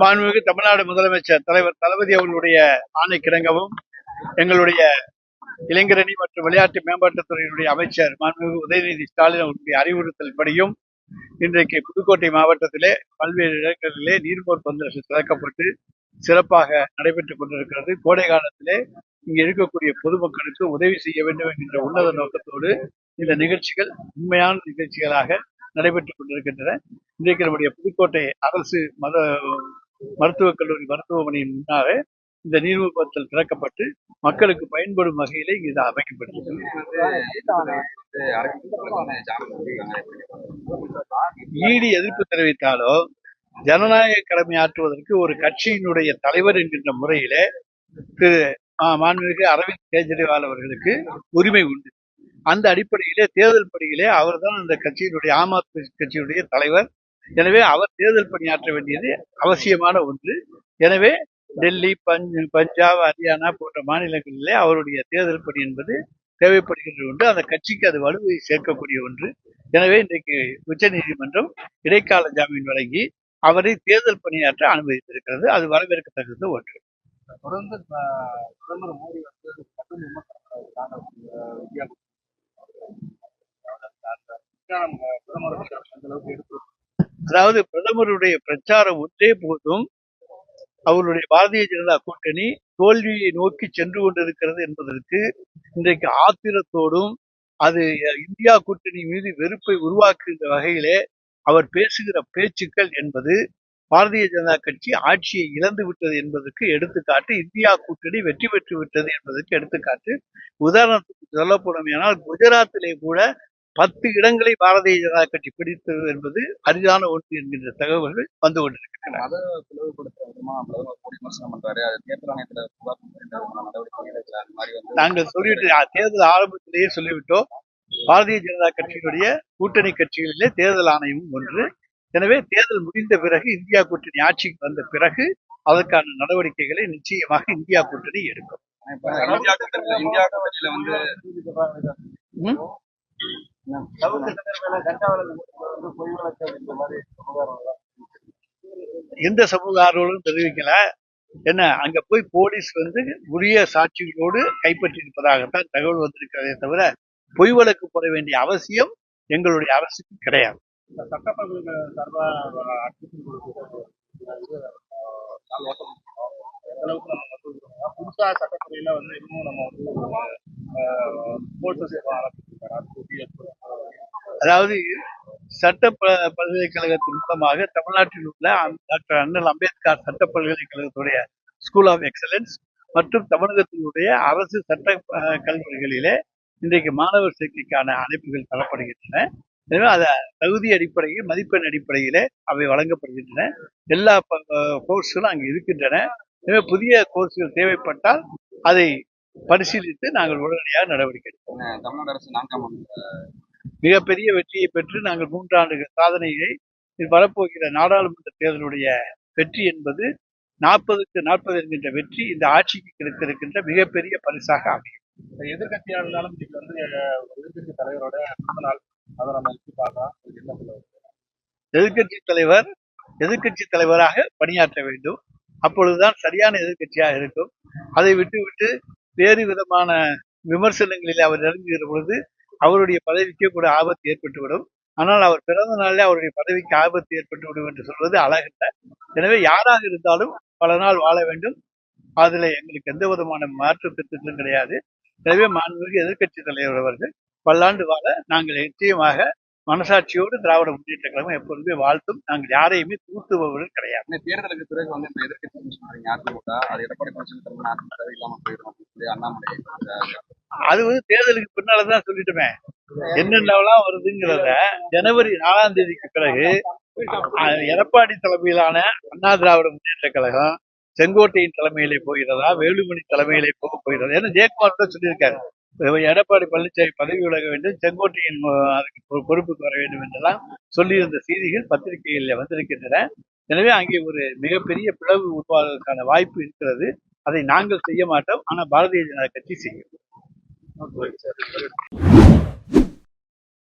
மாண்புமிகு தமிழ்நாடு முதலமைச்சர் தலைவர் தளபதி அவர்களுடைய ஆணைக்கிணங்கவும் எங்களுடைய இளைஞரணி மற்றும் விளையாட்டு மேம்பாட்டுத்துறையினுடைய அமைச்சர் மாண்புமிகு உதயநிதி ஸ்டாலின் அவர்களுடைய அறிவுறுத்தல்படியும் இன்றைக்கு புதுக்கோட்டை மாவட்டத்திலே பல்வேறு இடங்களிலே நீர்மோர் பந்தல் திறக்கப்பட்டு சிறப்பாக நடைபெற்றுக் கொண்டிருக்கிறது. கோடை காலத்திலே இங்கு இருக்கக்கூடிய பொதுமக்களுக்கு உதவி செய்ய வேண்டும் என்கின்ற உன்னத நோக்கத்தோடு இந்த நிகழ்ச்சிகள் உண்மையான நிகழ்ச்சிகளாக நடைபெற்றுக் கொண்டிருக்கின்றன. இன்றைக்கு நம்முடைய புதுக்கோட்டை அரசு மத மருத்துவக் கல்லூரி மருத்துவமனையின் முன்னாக இந்த நீர்மூர்பத்தல் திறக்கப்பட்டு மக்களுக்கு பயன்படும் வகையிலே இது அமைக்கப்பட்டிருக்கிறது ஈடி எதிர்ப்பு தெரிவித்தாலோ ஜனநாயக கடமை ஆற்றுவதற்கு ஒரு கட்சியினுடைய தலைவர் என்கின்ற முறையிலே திரு மாண்புமிகு அரவிந்த் கெஜ்ரிவால் அவர்களுக்கு உரிமை உண்டு. அந்த அடிப்படையிலே தேர்தல் பணியிலே அவர்தான் அந்த கட்சியினுடைய ஆம் ஆத்மி கட்சியினுடைய தலைவர். எனவே அவர் தேர்தல் பணியாற்ற வேண்டியது அவசியமான ஒன்று. எனவே டெல்லி பஞ்ச் பஞ்சாப் ஹரியானா போன்ற மாநிலங்களிலே அவருடைய தேர்தல் பணி என்பது தேவைப்படுகின்ற ஒன்று. அந்த கட்சிக்கு அது வலுவை சேர்க்கக்கூடிய ஒன்று. எனவே இன்றைக்கு உச்சநீதிமன்றம் இடைக்கால ஜாமீன் வழங்கி அவரை தேர்தல் பணியாற்ற அனுமதித்திருக்கிறது. அது வரவேற்கத்தக்கது ஒன்று. தொடர்ந்து பிரதமர் மோடி அதாவது பிரதமருடைய பிரச்சாரம் ஒன்றே போதும் அவருடைய பாரதிய ஜனதா கூட்டணி தோல்வியை நோக்கி சென்று கொண்டிருக்கிறது என்பதற்கு இன்றைக்கு ஆத்திரத்தோடும் அது இந்தியா கூட்டணி மீது வெறுப்பை உருவாக்குகின்ற வகையிலே அவர் பேசுகிற பேச்சுக்கள் என்பது பாரதிய ஜனதா கட்சி ஆட்சியை இழந்து விட்டது என்பதற்கு எடுத்துக்காட்டு இந்தியா கூட்டணி வெற்றி பெற்று விட்டது என்பதற்கு எடுத்துக்காட்டு. உதாரணத்துக்கு சொல்லப்படும் போனோமேனால் குஜராத்திலே கூட பத்து இடங்களை பாரதிய ஜனதா கட்சி பிடித்தது என்பது அரிதான ஒன்று என்கின்ற தகவல்கள் வந்து கொண்டிருக்கின்றன. மத பிளவுபடுத்துற விதமா பிரதமர் மோடி விமர்சனம் பண்றாரு. அது தேர்தல் ஆணையத்துல நாங்கள் சொல்லிவிட்டு அ, தேர்தல் ஆரம்பத்திலேயே சொல்லிவிட்டோம். பாரதிய ஜனதா கட்சியினுடைய கூட்டணி கட்சிகளிலே தேர்தல் ஆணையமும் ஒன்று. எனவே தேர்தல் முடிந்த பிறகு இந்தியா கூட்டணி ஆட்சிக்கு வந்த பிறகு அதற்கான நடவடிக்கைகளை நிச்சயமாக இந்தியா கூட்டணி எடுக்கும். இந்தியா கூட்டணியில இந்தியா கூட்டணியில வந்து ம்? எந்த சமூக ஆர்வலும் தெரிவிக்கல. என்ன அங்க போய் போலீஸ் வந்து உரிய சாட்சிகளோடு கைப்பற்றி இருப்பதாகத்தான் தகவல் வந்திருக்கிறதே தவிர பொய் வழக்கு போட வேண்டிய அவசியம் எங்களுடைய அரசுக்கு கிடையாது. புதுசா சட்டத்துறையில வந்து இன்னும் நம்ம வந்து ஸ்போர்ட்ஸ் சேவை ஆரம்பிச்சிருக்காரு அதாவது சட்ட ப- பல்கலைக்கழகத்தின் மூலமாக தமிழ்நாட்டில் உள்ள டாக்டர் அண்ணல் அம்பேத்கர் சட்ட பல்கலைக்கழகத்துடைய ஸ்கூல் ஆஃப் எக்ஸலன்ஸ் மற்றும் தமிழகத்தினுடைய அரசு சட்ட கல்லூரிகளிலே இன்றைக்கு மாணவர் சேர்க்கைக்கான அழைப்புகள் தரப்படுகின்றன. எனவே அதை தகுதி அடிப்படையில் மதிப்பெண் அடிப்படையிலே அவை வழங்கப்படுகின்றன. எல்லா கோர்ஸ்களும் அங்கே இருக்கின்றன. எனவே புதிய கோர்ஸ்கள் தேவைப்பட்டால் அதை பரிசீலித்து நாங்கள் உடனடியாக நடவடிக்கை எடுப்போம். தமிழ்நாடு அரசு நான்காம் மிகப்பெரிய வெற்றியை பெற்று நாங்கள் மூன்றாண்டுகள் சாதனையை வரப்போகிற நாடாளுமன்ற தேர்தலுடைய வெற்றி என்பது நாற்பதுக்கு நாற்பது என்கின்ற வெற்றி இந்த ஆட்சிக்கு கிடைத்திருக்கின்ற மிகப்பெரிய பரிசாக அமையும். எதிர்கட்சியா இருந்தாலும் இன்னைக்கு வந்து எதிர்கட்சி தலைவரோட நாள் அதை நம்ம வச்சு பார்க்கலாம் எதிர்க்கட்சி தலைவர் எதிர்க்கட்சி தலைவராக பணியாற்ற வேண்டும். அப்பொழுதுதான் சரியான எதிர்க்கட்சியாக இருக்கும். அதை விட்டுவிட்டு வேறு விதமான விமர்சனங்களில் அவர் இறங்குகிற பொழுது அவருடைய பதவிக்கே கூட ஆபத்து ஏற்பட்டுவிடும். ஆனால் அவர் பிறந்த நாளிலே அவருடைய பதவிக்கு ஆபத்து ஏற்பட்டுவிடும் என்று சொல்வது அழகல்ல. எனவே யாராக இருந்தாலும் பல நாள் வாழ வேண்டும். அதில் எங்களுக்கு எந்த விதமான மாற்று கருத்துக்களும் கிடையாது. எனவே மாண்புமிகு எதிர்க்கட்சி தலைவர் அவர்கள் பல்லாண்டு வாழ நாங்கள் நிச்சயமாக மனசாட்சியோடு திராவிட முன்னேற்ற கழகம் எப்பொழுதுமே வாழ்த்தும். நாங்கள் யாரையுமே தூத்துபவர்கள் கிடையாது. இந்த தேர்தலுக்கு பிறகு வந்து இந்த எதிர்கட்சி அதிமுக அது எடப்பாடி பழனிசாமி தலைமையில போயிடும் அண்ணாமலை அது வந்து தேர்தலுக்கு பின்னாலதான் சொல்லிட்டுமே. என்னென்னலாம் வருதுங்கிறத ஜனவரி நாலாம் தேதிக்கு பிறகு எடப்பாடி தலைமையிலான அண்ணா திராவிட முன்னேற்ற கழகம் செங்கோட்டையின் தலைமையிலே போகிறதா வேலுமணி தலைமையிலே போக போகிறதா ஏன்னா ஜெயக்குமார் கூட சொல்லியிருக்காரு. எடப்பாடி பழனிசாமி பதவி விலக வேண்டும் செங்கோட்டையின் அதுக்கு பொறுப்புக்கு வர வேண்டும் என்றெல்லாம் சொல்லியிருந்த செய்திகள் பத்திரிகைகளில் வந்திருக்கின்றன. எனவே அங்கே ஒரு மிகப்பெரிய பிளவு உருவாவதற்கான வாய்ப்பு இருக்கிறது. அதை நாங்கள் செய்ய மாட்டோம். ஆனா பாரதிய ஜனதா கட்சி செய்யும். no